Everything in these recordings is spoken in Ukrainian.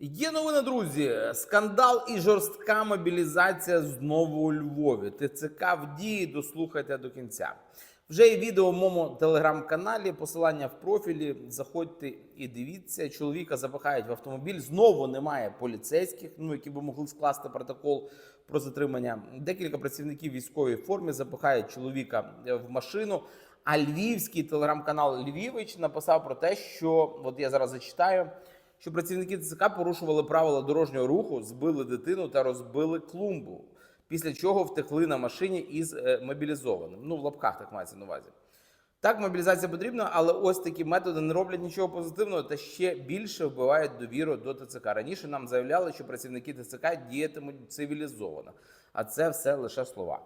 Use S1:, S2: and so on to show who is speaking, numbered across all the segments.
S1: Є новини, друзі. Скандал і жорстка мобілізація знову у Львові. ТЦК в дії. Дослухайте до кінця. Вже є відео в моєму телеграм-каналі. Посилання в профілі. Заходьте і дивіться. Чоловіка запихають в автомобіль. Знову немає поліцейських, ну які би могли скласти протокол про затримання. Декілька працівників військової формі запихають чоловіка в машину. А львівський телеграм-канал Львівич написав про те, що от я зараз зачитаю що працівники ТЦК порушували правила дорожнього руху, збили дитину та розбили клумбу. Після чого втекли на машині із е, мобілізованим. Ну, в лапках так мається на увазі. Так, мобілізація потрібна, але ось такі методи не роблять нічого позитивного та ще більше вбивають довіру до ТЦК. Раніше нам заявляли, що працівники ТЦК діятимуть цивілізовано, а це все лише слова.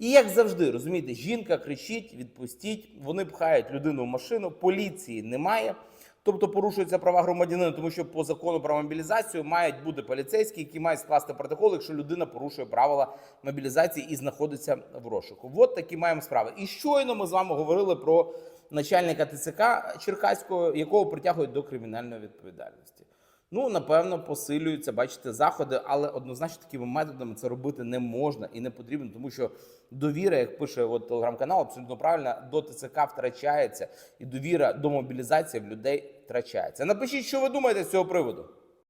S1: І як завжди, розумієте, жінка кричить, відпустіть, вони пхають людину в машину, поліції немає. Тобто порушуються права громадянина, тому що по закону про мобілізацію мають бути поліцейські, які мають скласти протокол, якщо людина порушує правила мобілізації і знаходиться в розшуку. От такі маємо справи. І щойно ми з вами говорили про начальника ТЦК Черкаського, якого притягують до кримінальної відповідальності. Ну, напевно, посилюються, бачите, заходи, але однозначно такими методами це робити не можна і не потрібно, тому що довіра, як пише от телеграм-канал, абсолютно правильно, до ТЦК втрачається, і довіра до мобілізації в людей втрачається. Напишіть, що ви думаєте з цього приводу.